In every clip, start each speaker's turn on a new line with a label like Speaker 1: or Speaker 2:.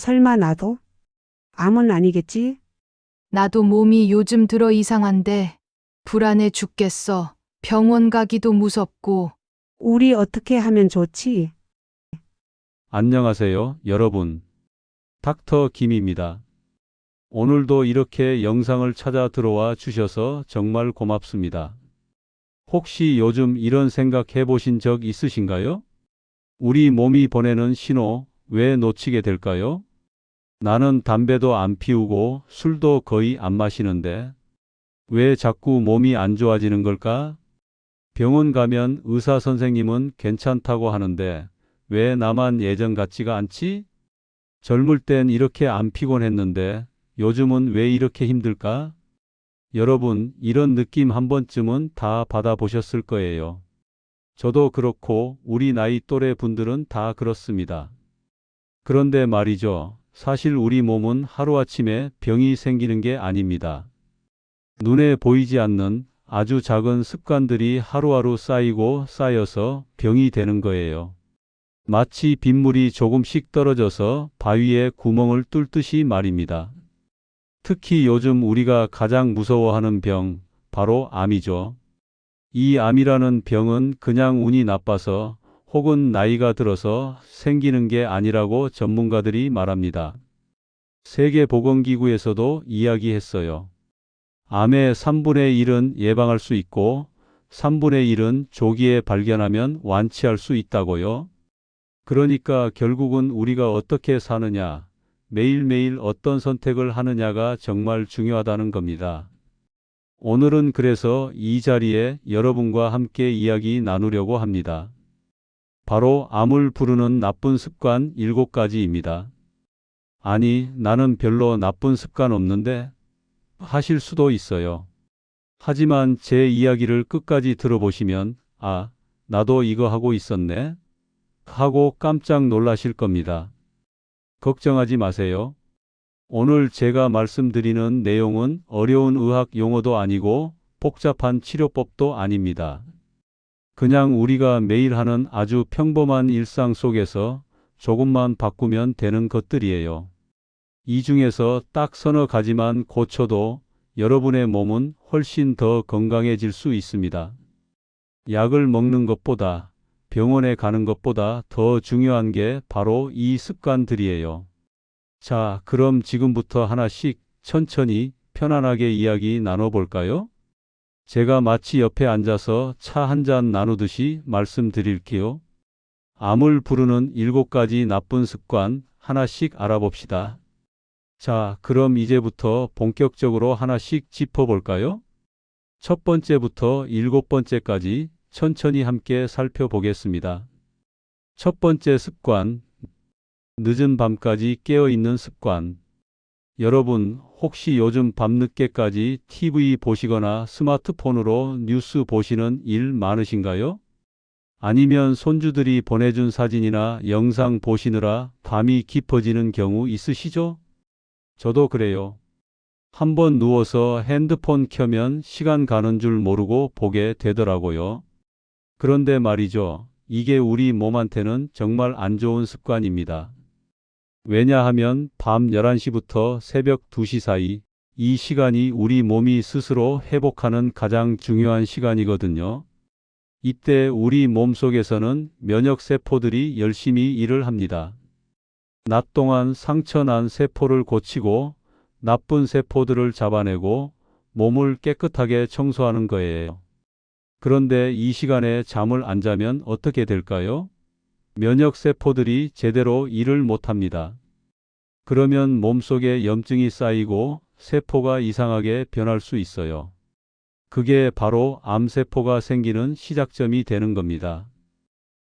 Speaker 1: 설마 나도? 암은 아니겠지?
Speaker 2: 나도 몸이 요즘 들어 이상한데 불안해 죽겠어. 병원 가기도 무섭고
Speaker 1: 우리 어떻게 하면 좋지?
Speaker 3: 안녕하세요, 여러분. 닥터 김입니다. 오늘도 이렇게 영상을 찾아 들어와 주셔서 정말 고맙습니다. 혹시 요즘 이런 생각 해보신 적 있으신가요? 우리 몸이 보내는 신호 왜 놓치게 될까요? 나는 담배도 안 피우고 술도 거의 안 마시는데 왜 자꾸 몸이 안 좋아지는 걸까? 병원 가면 의사 선생님은 괜찮다고 하는데 왜 나만 예전 같지가 않지? 젊을 땐 이렇게 안 피곤했는데 요즘은 왜 이렇게 힘들까? 여러분, 이런 느낌 한 번쯤은 다 받아보셨을 거예요. 저도 그렇고 우리 나이 또래 분들은 다 그렇습니다. 그런데 말이죠. 사실 우리 몸은 하루아침에 병이 생기는 게 아닙니다. 눈에 보이지 않는 아주 작은 습관들이 하루하루 쌓이고 쌓여서 병이 되는 거예요. 마치 빗물이 조금씩 떨어져서 바위에 구멍을 뚫듯이 말입니다. 특히 요즘 우리가 가장 무서워하는 병, 바로 암이죠. 이 암이라는 병은 그냥 운이 나빠서 혹은 나이가 들어서 생기는 게 아니라고 전문가들이 말합니다. 세계보건기구에서도 이야기했어요. 암의 3분의 1은 예방할 수 있고 3분의 1은 조기에 발견하면 완치할 수 있다고요. 그러니까 결국은 우리가 어떻게 사느냐, 매일매일 어떤 선택을 하느냐가 정말 중요하다는 겁니다. 오늘은 그래서 이 자리에 여러분과 함께 이야기 나누려고 합니다. 바로 암을 부르는 나쁜 습관 7가지입니다. 아니, 나는 별로 나쁜 습관 없는데 하실 수도 있어요. 하지만 제 이야기를 끝까지 들어보시면, 아, 나도 이거 하고 있었네? 하고 깜짝 놀라실 겁니다. 걱정하지 마세요. 오늘 제가 말씀드리는 내용은 어려운 의학 용어도 아니고 복잡한 치료법도 아닙니다. 그냥 우리가 매일 하는 아주 평범한 일상 속에서 조금만 바꾸면 되는 것들이에요. 이 중에서 딱 서너 가지만 고쳐도 여러분의 몸은 훨씬 더 건강해질 수 있습니다. 약을 먹는 것보다 병원에 가는 것보다 더 중요한 게 바로 이 습관들이에요. 자, 그럼 지금부터 하나씩 천천히 편안하게 이야기 나눠볼까요? 제가 마치 옆에 앉아서 차 한 잔 나누듯이 말씀드릴게요. 암을 부르는 일곱 가지 나쁜 습관 하나씩 알아봅시다. 자, 그럼 이제부터 본격적으로 하나씩 짚어볼까요? 첫 번째부터 일곱 번째까지 천천히 함께 살펴보겠습니다. 첫 번째 습관, 늦은 밤까지 깨어 있는 습관. 여러분, 혹시 요즘 밤늦게까지 TV 보시거나 스마트폰으로 뉴스 보시는 일 많으신가요? 아니면 손주들이 보내준 사진이나 영상 보시느라 밤이 깊어지는 경우 있으시죠? 저도 그래요. 한번 누워서 핸드폰 켜면 시간 가는 줄 모르고 보게 되더라고요. 그런데 말이죠. 이게 우리 몸한테는 정말 안 좋은 습관입니다. 왜냐하면 밤 11시부터 새벽 2시 사이 이 시간이 우리 몸이 스스로 회복하는 가장 중요한 시간이거든요. 이때 우리 몸 속에서는 면역 세포들이 열심히 일을 합니다. 낮 동안 상처난 세포를 고치고 나쁜 세포들을 잡아내고 몸을 깨끗하게 청소하는 거예요. 그런데 이 시간에 잠을 안 자면 어떻게 될까요? 면역 세포들이 제대로 일을 못 합니다. 그러면 몸속에 염증이 쌓이고 세포가 이상하게 변할 수 있어요. 그게 바로 암세포가 생기는 시작점이 되는 겁니다.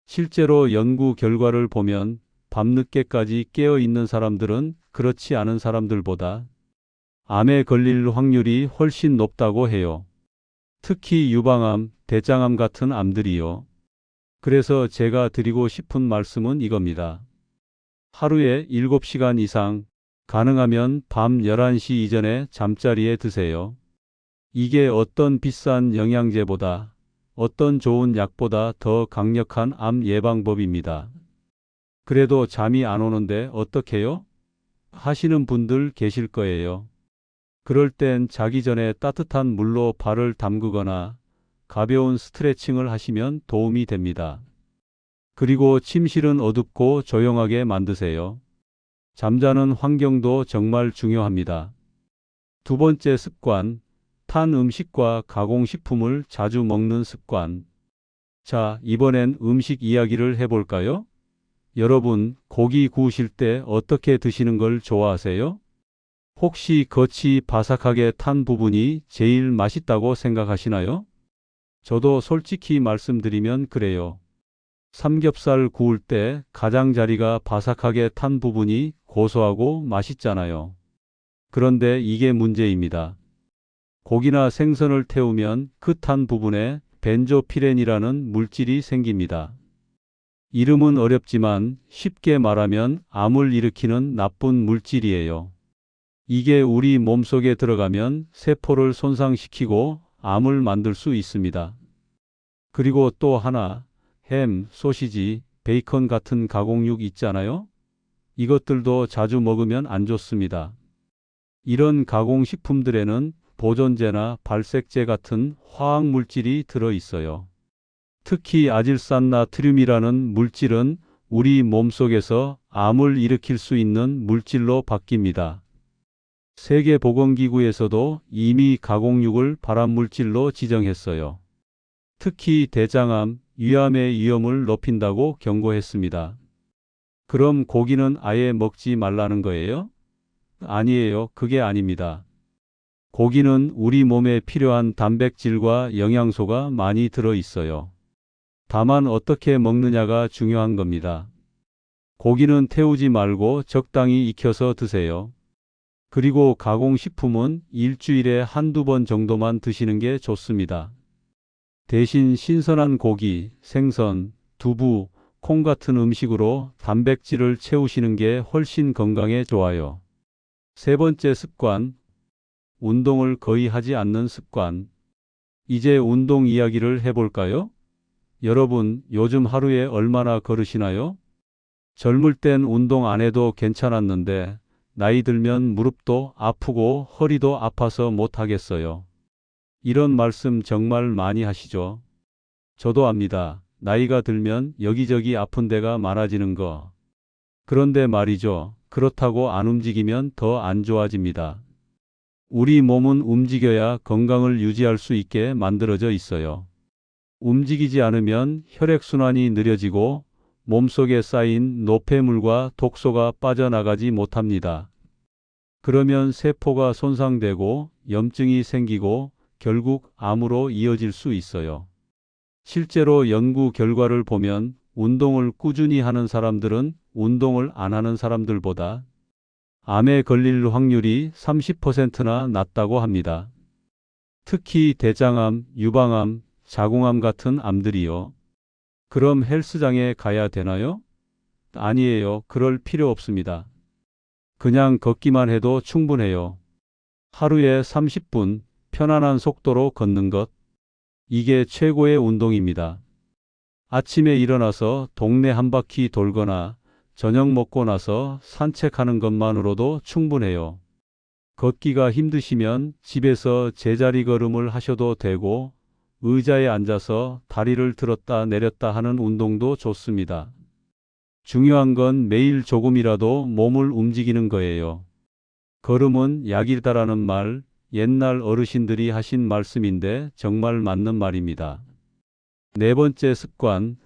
Speaker 3: 실제로 연구 결과를 보면 밤늦게까지 깨어 있는 사람들은 그렇지 않은 사람들보다 암에 걸릴 확률이 훨씬 높다고 해요. 특히 유방암, 대장암 같은 암들이요. 그래서 제가 드리고 싶은 말씀은 이겁니다. 하루에 7시간 이상, 가능하면 밤 11시 이전에 잠자리에 드세요. 이게 어떤 비싼 영양제보다, 어떤 좋은 약보다 더 강력한 암 예방법입니다. 그래도 잠이 안 오는데 어떡해요? 하시는 분들 계실 거예요. 그럴 땐 자기 전에 따뜻한 물로 발을 담그거나 가벼운 스트레칭을 하시면 도움이 됩니다. 그리고 침실은 어둡고 조용하게 만드세요. 잠자는 환경도 정말 중요합니다. 두 번째 습관, 탄 음식과 가공식품을 자주 먹는 습관. 자, 이번엔 음식 이야기를 해볼까요? 여러분, 고기 구우실 때 어떻게 드시는 걸 좋아하세요? 혹시 겉이 바삭하게 탄 부분이 제일 맛있다고 생각하시나요? 저도 솔직히 말씀드리면 그래요. 삼겹살 구울 때 가장자리가 바삭하게 탄 부분이 고소하고 맛있잖아요. 그런데 이게 문제입니다. 고기나 생선을 태우면 그 탄 부분에 벤조피렌이라는 물질이 생깁니다. 이름은 어렵지만 쉽게 말하면 암을 일으키는 나쁜 물질이에요. 이게 우리 몸속에 들어가면 세포를 손상시키고 암을 만들 수 있습니다. 그리고 또 하나, 햄, 소시지, 베이컨 같은 가공육 있잖아요? 이것들도 자주 먹으면 안 좋습니다. 이런 가공식품들에는 보존제나 발색제 같은 화학 물질이 들어 있어요. 특히 아질산 나트륨이라는 물질은 우리 몸속에서 암을 일으킬 수 있는 물질로 바뀝니다. 세계보건기구에서도 이미 가공육을 발암물질로 지정했어요. 특히 대장암, 위암의 위험을 높인다고 경고했습니다. 그럼 고기는 아예 먹지 말라는 거예요? 아니에요. 그게 아닙니다. 고기는 우리 몸에 필요한 단백질과 영양소가 많이 들어 있어요. 다만 어떻게 먹느냐가 중요한 겁니다. 고기는 태우지 말고 적당히 익혀서 드세요. 그리고 가공식품은 일주일에 한두 번 정도만 드시는 게 좋습니다. 대신 신선한 고기, 생선, 두부, 콩 같은 음식으로 단백질을 채우시는 게 훨씬 건강에 좋아요. 세 번째 습관, 운동을 거의 하지 않는 습관. 이제 운동 이야기를 해볼까요? 여러분, 요즘 하루에 얼마나 걸으시나요? 젊을 땐 운동 안 해도 괜찮았는데, 나이 들면 무릎도 아프고 허리도 아파서 못 하겠어요. 이런 말씀 정말 많이 하시죠? 저도 압니다. 나이가 들면 여기저기 아픈 데가 많아지는 거. 그런데 말이죠. 그렇다고 안 움직이면 더 안 좋아집니다. 우리 몸은 움직여야 건강을 유지할 수 있게 만들어져 있어요. 움직이지 않으면 혈액순환이 느려지고 몸속에 쌓인 노폐물과 독소가 빠져나가지 못합니다. 그러면 세포가 손상되고 염증이 생기고 결국 암으로 이어질 수 있어요. 실제로 연구 결과를 보면 운동을 꾸준히 하는 사람들은 운동을 안 하는 사람들보다 암에 걸릴 확률이 30%나 낮다고 합니다. 특히 대장암, 유방암, 자궁암 같은 암들이요. 그럼 헬스장에 가야 되나요? 아니에요. 그럴 필요 없습니다. 그냥 걷기만 해도 충분해요. 하루에 30분 편안한 속도로 걷는 것. 이게 최고의 운동입니다. 아침에 일어나서 동네 한 바퀴 돌거나 저녁 먹고 나서 산책하는 것만으로도 충분해요. 걷기가 힘드시면 집에서 제자리 걸음을 하셔도 되고 의자에 앉아서 다리를 들었다 내렸다 하는 운동도 좋습니다. 중요한 건 매일 조금이라도 몸을 움직이는 거예요. 걸음은 약이다라는 말 옛날 어르신들이 하신 말씀인데 정말 맞는 말입니다. 네 번째 습관,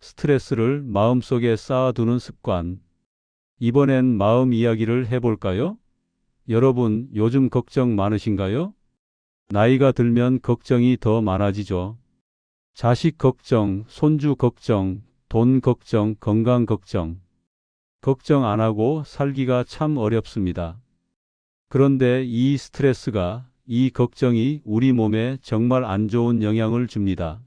Speaker 3: 스트레스를 마음속에 쌓아두는 습관. 이번엔 마음 이야기를 해볼까요? 여러분, 요즘 걱정 많으신가요? 나이가 들면 걱정이 더 많아지죠. 자식 걱정, 손주 걱정, 돈 걱정, 건강 걱정. 걱정 안 하고 살기가 참 어렵습니다. 그런데 이 스트레스가, 이 걱정이 우리 몸에 정말 안 좋은 영향을 줍니다.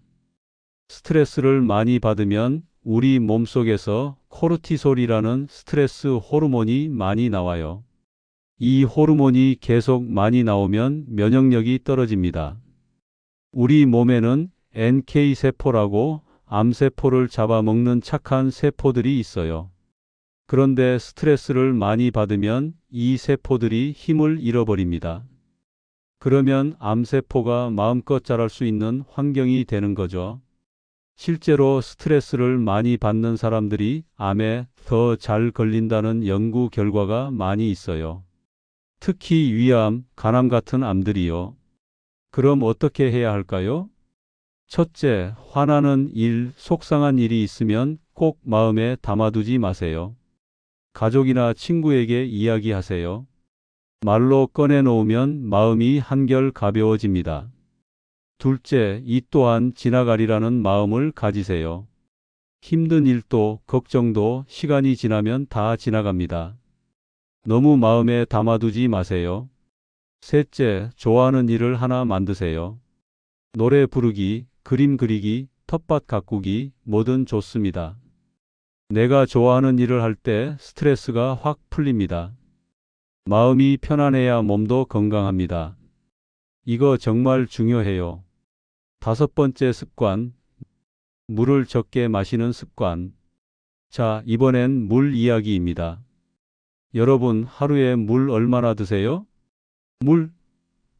Speaker 3: 스트레스를 많이 받으면 우리 몸속에서 코르티솔이라는 스트레스 호르몬이 많이 나와요. 이 호르몬이 계속 많이 나오면 면역력이 떨어집니다. 우리 몸에는 NK 세포라고 암세포를 잡아먹는 착한 세포들이 있어요. 그런데 스트레스를 많이 받으면 이 세포들이 힘을 잃어버립니다. 그러면 암세포가 마음껏 자랄 수 있는 환경이 되는 거죠. 실제로 스트레스를 많이 받는 사람들이 암에 더 잘 걸린다는 연구 결과가 많이 있어요. 특히 위암, 간암 같은 암들이요. 그럼 어떻게 해야 할까요? 첫째, 화나는 일, 속상한 일이 있으면 꼭 마음에 담아두지 마세요. 가족이나 친구에게 이야기하세요. 말로 꺼내놓으면 마음이 한결 가벼워집니다. 둘째, 이 또한 지나가리라는 마음을 가지세요. 힘든 일도 걱정도 시간이 지나면 다 지나갑니다. 너무 마음에 담아두지 마세요. 셋째, 좋아하는 일을 하나 만드세요. 노래 부르기, 그림 그리기, 텃밭 가꾸기, 뭐든 좋습니다. 내가 좋아하는 일을 할 때 스트레스가 확 풀립니다. 마음이 편안해야 몸도 건강합니다. 이거 정말 중요해요. 다섯 번째 습관. 물을 적게 마시는 습관. 자, 이번엔 물 이야기입니다. 여러분, 하루에 물 얼마나 드세요? 물?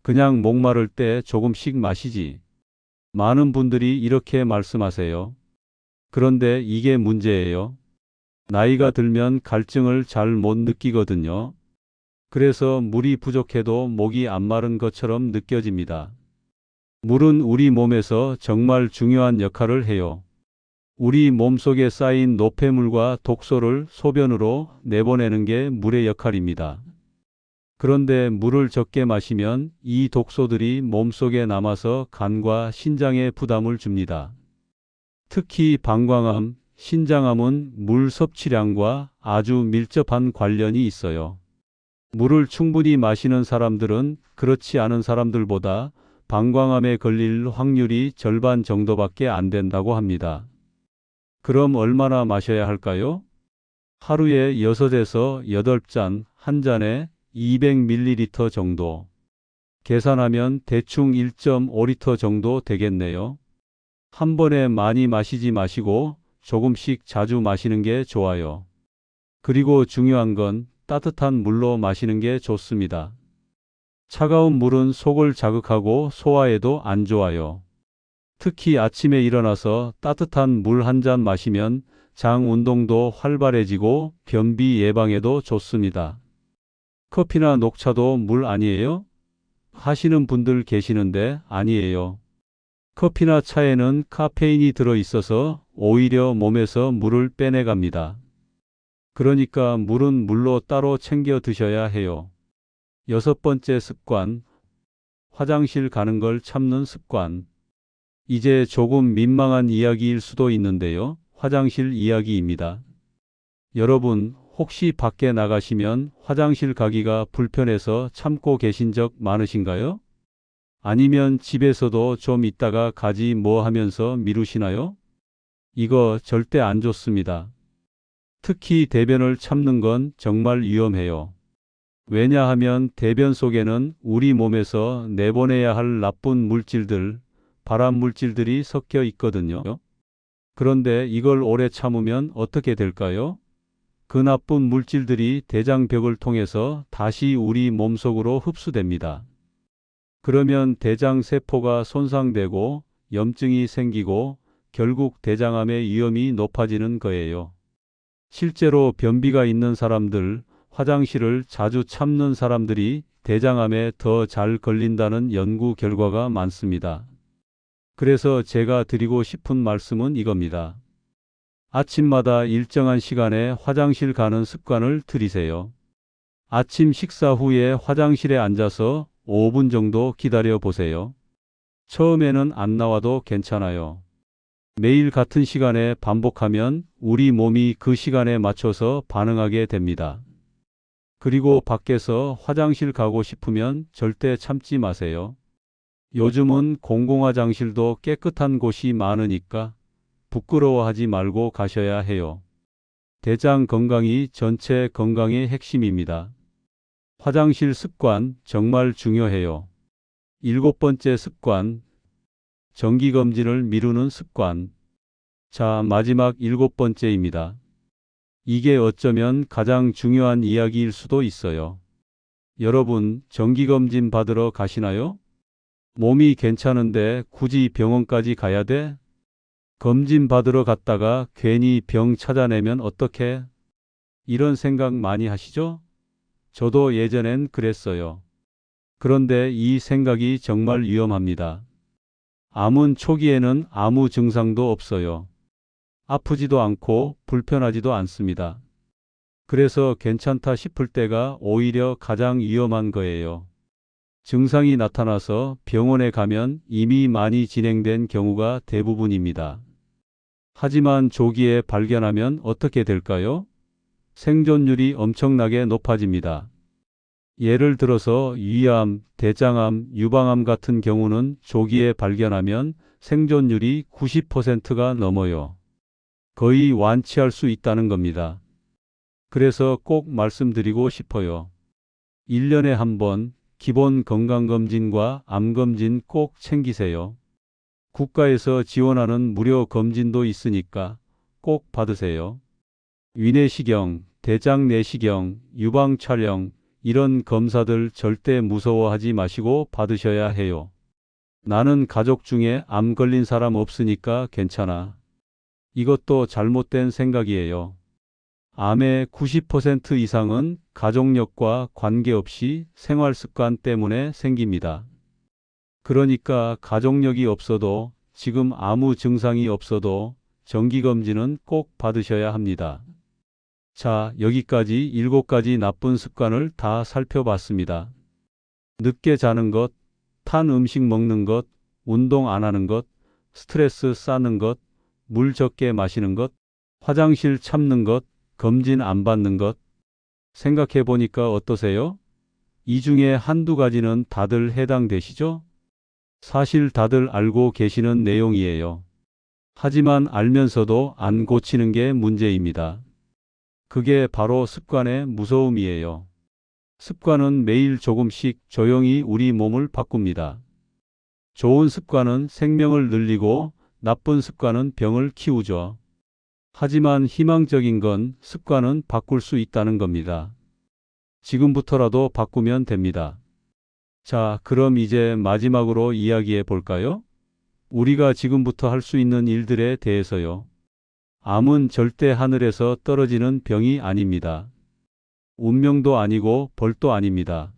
Speaker 3: 그냥 목마를 때 조금씩 마시지. 많은 분들이 이렇게 말씀하세요. 그런데 이게 문제예요. 나이가 들면 갈증을 잘 못 느끼거든요. 그래서 물이 부족해도 목이 안 마른 것처럼 느껴집니다. 물은 우리 몸에서 정말 중요한 역할을 해요. 우리 몸속에 쌓인 노폐물과 독소를 소변으로 내보내는 게 물의 역할입니다. 그런데 물을 적게 마시면 이 독소들이 몸속에 남아서 간과 신장에 부담을 줍니다. 특히 방광암, 신장암은 물 섭취량과 아주 밀접한 관련이 있어요. 물을 충분히 마시는 사람들은 그렇지 않은 사람들보다 방광암에 걸릴 확률이 절반 정도밖에 안 된다고 합니다. 그럼 얼마나 마셔야 할까요? 하루에 6에서 8잔, 한 잔에 200ml 정도. 계산하면 대충 1.5리터 정도 되겠네요. 한 번에 많이 마시지 마시고 조금씩 자주 마시는 게 좋아요. 그리고 중요한 건 따뜻한 물로 마시는 게 좋습니다. 차가운 물은 속을 자극하고 소화에도 안 좋아요. 특히 아침에 일어나서 따뜻한 물 한 잔 마시면 장 운동도 활발해지고 변비 예방에도 좋습니다. 커피나 녹차도 물 아니에요? 하시는 분들 계시는데 아니에요. 커피나 차에는 카페인이 들어 있어서 오히려 몸에서 물을 빼내갑니다. 그러니까 물은 물로 따로 챙겨 드셔야 해요. 여섯 번째 습관. 화장실 가는 걸 참는 습관. 이제 조금 민망한 이야기일 수도 있는데요. 화장실 이야기입니다. 여러분, 혹시 밖에 나가시면 화장실 가기가 불편해서 참고 계신 적 많으신가요? 아니면 집에서도 좀 있다가 가지 뭐 하면서 미루시나요? 이거 절대 안 좋습니다. 특히 대변을 참는 건 정말 위험해요. 왜냐하면 대변 속에는 우리 몸에서 내보내야 할 나쁜 물질들, 발암 물질들이 섞여 있거든요. 그런데 이걸 오래 참으면 어떻게 될까요? 그 나쁜 물질들이 대장벽을 통해서 다시 우리 몸속으로 흡수됩니다. 그러면 대장 세포가 손상되고 염증이 생기고 결국 대장암의 위험이 높아지는 거예요. 실제로 변비가 있는 사람들, 화장실을 자주 참는 사람들이 대장암에 더 잘 걸린다는 연구 결과가 많습니다. 그래서 제가 드리고 싶은 말씀은 이겁니다. 아침마다 일정한 시간에 화장실 가는 습관을 들이세요. 아침 식사 후에 화장실에 앉아서 5분 정도 기다려 보세요. 처음에는 안 나와도 괜찮아요. 매일 같은 시간에 반복하면 우리 몸이 그 시간에 맞춰서 반응하게 됩니다. 그리고 밖에서 화장실 가고 싶으면 절대 참지 마세요. 요즘은 공공화장실도 깨끗한 곳이 많으니까 부끄러워하지 말고 가셔야 해요. 대장 건강이 전체 건강의 핵심입니다. 화장실 습관 정말 중요해요. 일곱 번째 습관. 정기검진을 미루는 습관. 자, 마지막 일곱 번째입니다. 이게 어쩌면 가장 중요한 이야기일 수도 있어요. 여러분, 정기검진 받으러 가시나요? 몸이 괜찮은데 굳이 병원까지 가야 돼? 검진 받으러 갔다가 괜히 병 찾아내면 어떡해? 이런 생각 많이 하시죠? 저도 예전엔 그랬어요. 그런데 이 생각이 정말 위험합니다. 암은 초기에는 아무 증상도 없어요. 아프지도 않고 불편하지도 않습니다. 그래서 괜찮다 싶을 때가 오히려 가장 위험한 거예요. 증상이 나타나서 병원에 가면 이미 많이 진행된 경우가 대부분입니다. 하지만 조기에 발견하면 어떻게 될까요? 생존율이 엄청나게 높아집니다. 예를 들어서 위암, 대장암, 유방암 같은 경우는 조기에 발견하면 생존율이 90%가 넘어요. 거의 완치할 수 있다는 겁니다. 그래서 꼭 말씀드리고 싶어요. 1년에 한 번 기본 건강검진과 암검진 꼭 챙기세요. 국가에서 지원하는 무료 검진도 있으니까 꼭 받으세요. 위내시경, 대장 내시경, 유방 촬영, 이런 검사들 절대 무서워하지 마시고 받으셔야 해요. 나는 가족 중에 암 걸린 사람 없으니까 괜찮아. 이것도 잘못된 생각이에요. 암의 90% 이상은 가족력과 관계없이 생활 습관 때문에 생깁니다. 그러니까 가족력이 없어도 지금 아무 증상이 없어도 정기검진은 꼭 받으셔야 합니다. 자, 여기까지 7가지 나쁜 습관을 다 살펴봤습니다. 늦게 자는 것, 탄 음식 먹는 것, 운동 안 하는 것, 스트레스 쌓는 것, 물 적게 마시는 것, 화장실 참는 것, 검진 안 받는 것. 생각해 보니까 어떠세요? 이 중에 한두 가지는 다들 해당되시죠? 사실 다들 알고 계시는 내용이에요. 하지만 알면서도 안 고치는 게 문제입니다. 그게 바로 습관의 무서움이에요. 습관은 매일 조금씩 조용히 우리 몸을 바꿉니다. 좋은 습관은 생명을 늘리고 나쁜 습관은 병을 키우죠. 하지만 희망적인 건 습관은 바꿀 수 있다는 겁니다. 지금부터라도 바꾸면 됩니다. 자, 그럼 이제 마지막으로 이야기해 볼까요? 우리가 지금부터 할 수 있는 일들에 대해서요. 암은 절대 하늘에서 떨어지는 병이 아닙니다. 운명도 아니고 벌도 아닙니다.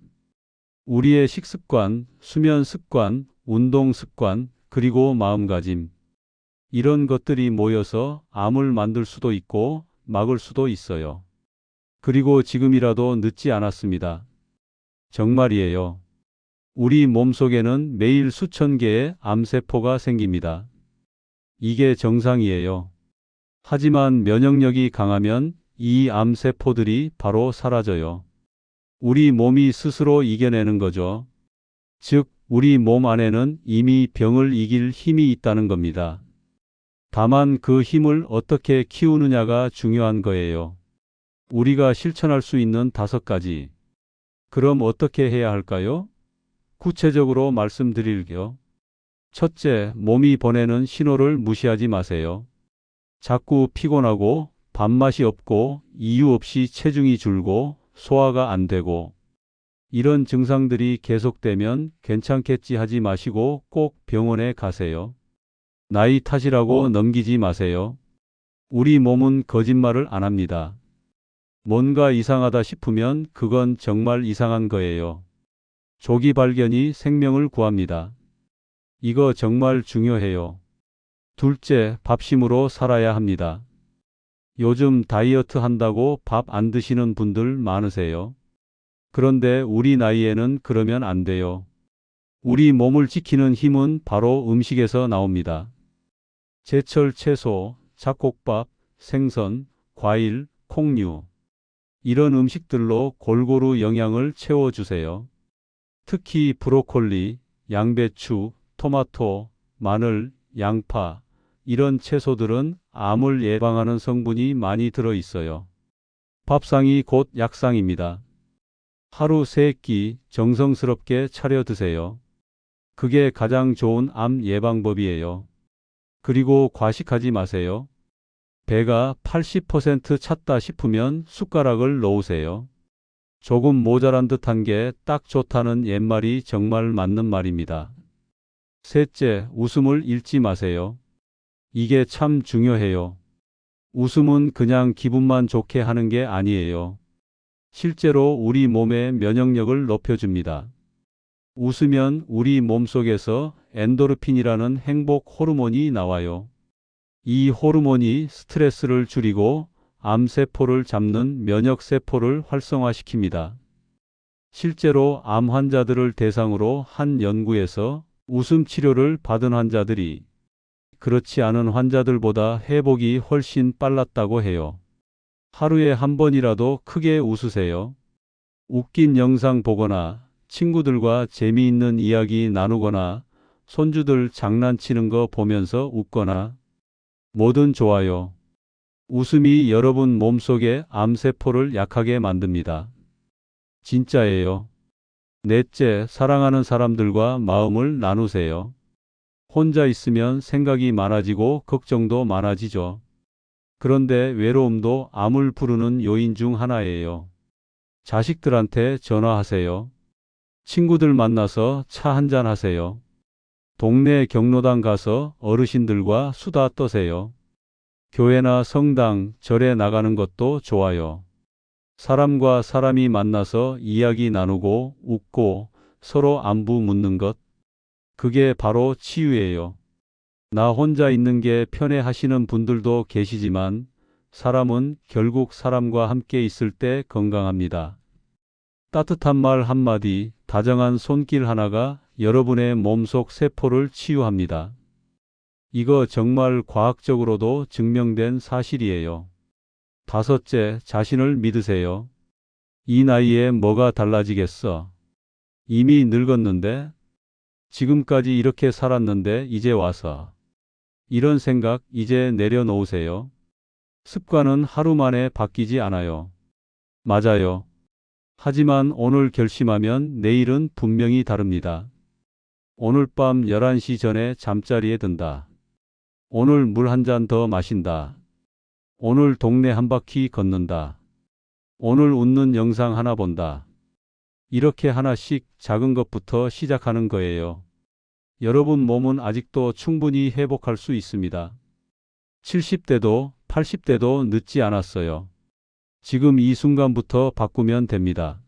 Speaker 3: 우리의 식습관, 수면 습관, 운동 습관, 그리고 마음가짐. 이런 것들이 모여서 암을 만들 수도 있고 막을 수도 있어요. 그리고 지금이라도 늦지 않았습니다. 정말이에요. 우리 몸속에는 매일 수천 개의 암세포가 생깁니다. 이게 정상이에요. 하지만 면역력이 강하면 이 암세포들이 바로 사라져요. 우리 몸이 스스로 이겨내는 거죠. 즉, 우리 몸 안에는 이미 병을 이길 힘이 있다는 겁니다. 다만 그 힘을 어떻게 키우느냐가 중요한 거예요. 우리가 실천할 수 있는 다섯 가지. 그럼 어떻게 해야 할까요? 구체적으로 말씀드릴게요. 첫째, 몸이 보내는 신호를 무시하지 마세요. 자꾸 피곤하고 밥맛이 없고 이유 없이 체중이 줄고 소화가 안 되고 이런 증상들이 계속되면 괜찮겠지 하지 마시고 꼭 병원에 가세요. 나이 탓이라고 넘기지 마세요. 우리 몸은 거짓말을 안 합니다. 뭔가 이상하다 싶으면 그건 정말 이상한 거예요. 조기 발견이 생명을 구합니다. 이거 정말 중요해요. 둘째, 밥심으로 살아야 합니다. 요즘 다이어트 한다고 밥 안 드시는 분들 많으세요. 그런데 우리 나이에는 그러면 안 돼요. 우리 몸을 지키는 힘은 바로 음식에서 나옵니다. 제철 채소, 잡곡밥, 생선, 과일, 콩류. 이런 음식들로 골고루 영양을 채워주세요. 특히 브로콜리, 양배추, 토마토, 마늘, 양파, 이런 채소들은 암을 예방하는 성분이 많이 들어 있어요. 밥상이 곧 약상입니다. 하루 세끼 정성스럽게 차려 드세요. 그게 가장 좋은 암 예방법이에요. 그리고 과식하지 마세요. 배가 80% 찼다 싶으면 숟가락을 놓으세요. 조금 모자란 듯한 게 딱 좋다는 옛말이 정말 맞는 말입니다. 셋째, 웃음을 잃지 마세요. 이게 참 중요해요. 웃음은 그냥 기분만 좋게 하는 게 아니에요. 실제로 우리 몸의 면역력을 높여줍니다. 웃으면 우리 몸속에서 엔도르핀이라는 행복 호르몬이 나와요. 이 호르몬이 스트레스를 줄이고 암세포를 잡는 면역세포를 활성화시킵니다. 실제로 암 환자들을 대상으로 한 연구에서 웃음 치료를 받은 환자들이 그렇지 않은 환자들보다 회복이 훨씬 빨랐다고 해요. 하루에 한 번이라도 크게 웃으세요. 웃긴 영상 보거나 친구들과 재미있는 이야기 나누거나 손주들 장난치는 거 보면서 웃거나 뭐든 좋아요. 웃음이 여러분 몸속의 암세포를 약하게 만듭니다. 진짜예요. 넷째, 사랑하는 사람들과 마음을 나누세요. 혼자 있으면 생각이 많아지고 걱정도 많아지죠. 그런데 외로움도 암을 부르는 요인 중 하나예요. 자식들한테 전화하세요. 친구들 만나서 차 한잔 하세요. 동네 경로당 가서 어르신들과 수다 떠세요. 교회나 성당, 절에 나가는 것도 좋아요. 사람과 사람이 만나서 이야기 나누고 웃고 서로 안부 묻는 것. 그게 바로 치유예요. 나 혼자 있는 게 편해 하시는 분들도 계시지만 사람은 결국 사람과 함께 있을 때 건강합니다. 따뜻한 말 한마디, 다정한 손길 하나가 여러분의 몸속 세포를 치유합니다. 이거 정말 과학적으로도 증명된 사실이에요. 다섯째, 자신을 믿으세요. 이 나이에 뭐가 달라지겠어? 이미 늙었는데? 지금까지 이렇게 살았는데 이제 와서. 이런 생각 이제 내려놓으세요. 습관은 하루 만에 바뀌지 않아요. 맞아요. 하지만 오늘 결심하면 내일은 분명히 다릅니다. 오늘 밤 11시 전에 잠자리에 든다. 오늘 물 한 잔 더 마신다. 오늘 동네 한 바퀴 걷는다. 오늘 웃는 영상 하나 본다. 이렇게 하나씩 작은 것부터 시작하는 거예요. 여러분 몸은 아직도 충분히 회복할 수 있습니다. 70대도 80대도 늦지 않았어요. 지금 이 순간부터 바꾸면 됩니다.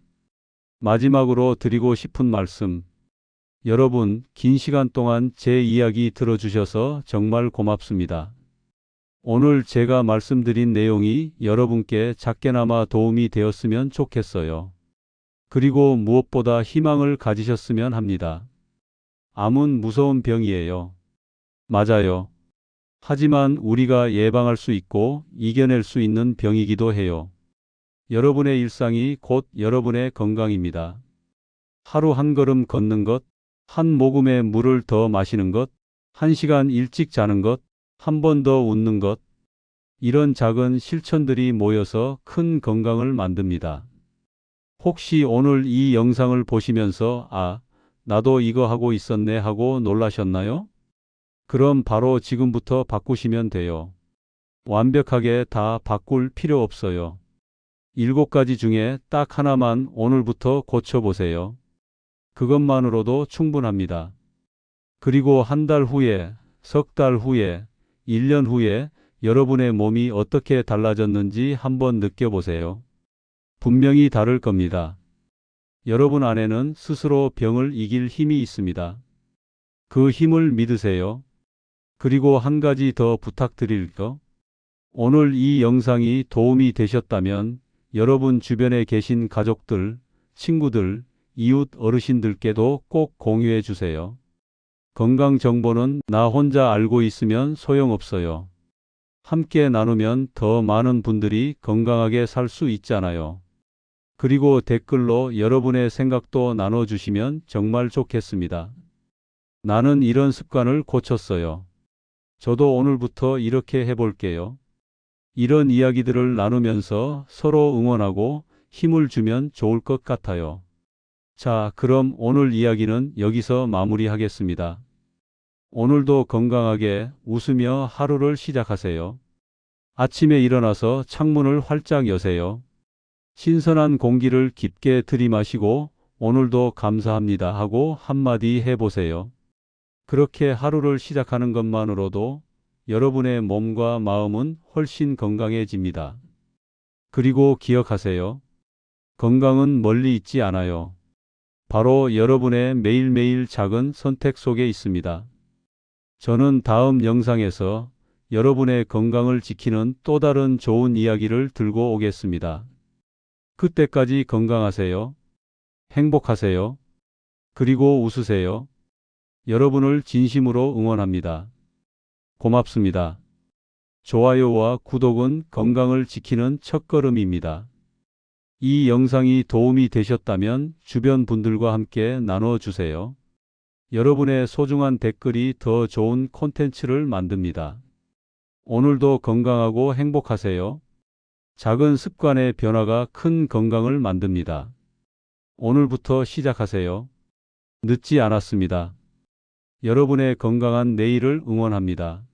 Speaker 3: 마지막으로 드리고 싶은 말씀. 여러분, 긴 시간 동안 제 이야기 들어주셔서 정말 고맙습니다. 오늘 제가 말씀드린 내용이 여러분께 작게나마 도움이 되었으면 좋겠어요. 그리고 무엇보다 희망을 가지셨으면 합니다. 암은 무서운 병이에요. 맞아요. 하지만 우리가 예방할 수 있고 이겨낼 수 있는 병이기도 해요. 여러분의 일상이 곧 여러분의 건강입니다. 하루 한 걸음 걷는 것, 한 모금의 물을 더 마시는 것, 한 시간 일찍 자는 것, 한 번 더 웃는 것. 이런 작은 실천들이 모여서 큰 건강을 만듭니다. 혹시 오늘 이 영상을 보시면서 아, 나도 이거 하고 있었네 하고 놀라셨나요? 그럼 바로 지금부터 바꾸시면 돼요. 완벽하게 다 바꿀 필요 없어요. 일곱 가지 중에 딱 하나만 오늘부터 고쳐보세요. 그것만으로도 충분합니다. 그리고 한 달 후에, 석 달 후에, 1년 후에 여러분의 몸이 어떻게 달라졌는지 한번 느껴보세요. 분명히 다를 겁니다. 여러분 안에는 스스로 병을 이길 힘이 있습니다. 그 힘을 믿으세요. 그리고 한 가지 더 부탁드릴 거. 오늘 이 영상이 도움이 되셨다면 여러분 주변에 계신 가족들, 친구들, 이웃 어르신들께도 꼭 공유해 주세요. 건강 정보는 나 혼자 알고 있으면 소용없어요. 함께 나누면 더 많은 분들이 건강하게 살 수 있잖아요. 그리고 댓글로 여러분의 생각도 나눠주시면 정말 좋겠습니다. 나는 이런 습관을 고쳤어요. 저도 오늘부터 이렇게 해볼게요. 이런 이야기들을 나누면서 서로 응원하고 힘을 주면 좋을 것 같아요. 자, 그럼 오늘 이야기는 여기서 마무리하겠습니다. 오늘도 건강하게 웃으며 하루를 시작하세요. 아침에 일어나서 창문을 활짝 여세요. 신선한 공기를 깊게 들이마시고 오늘도 감사합니다 하고 한마디 해보세요. 그렇게 하루를 시작하는 것만으로도 여러분의 몸과 마음은 훨씬 건강해집니다. 그리고 기억하세요. 건강은 멀리 있지 않아요. 바로 여러분의 매일매일 작은 선택 속에 있습니다. 저는 다음 영상에서 여러분의 건강을 지키는 또 다른 좋은 이야기를 들고 오겠습니다. 그때까지 건강하세요. 행복하세요. 그리고 웃으세요. 여러분을 진심으로 응원합니다. 고맙습니다. 좋아요와 구독은 건강을 지키는 첫걸음입니다. 이 영상이 도움이 되셨다면 주변 분들과 함께 나눠주세요. 여러분의 소중한 댓글이 더 좋은 콘텐츠를 만듭니다. 오늘도 건강하고 행복하세요. 작은 습관의 변화가 큰 건강을 만듭니다. 오늘부터 시작하세요. 늦지 않았습니다. 여러분의 건강한 내일을 응원합니다.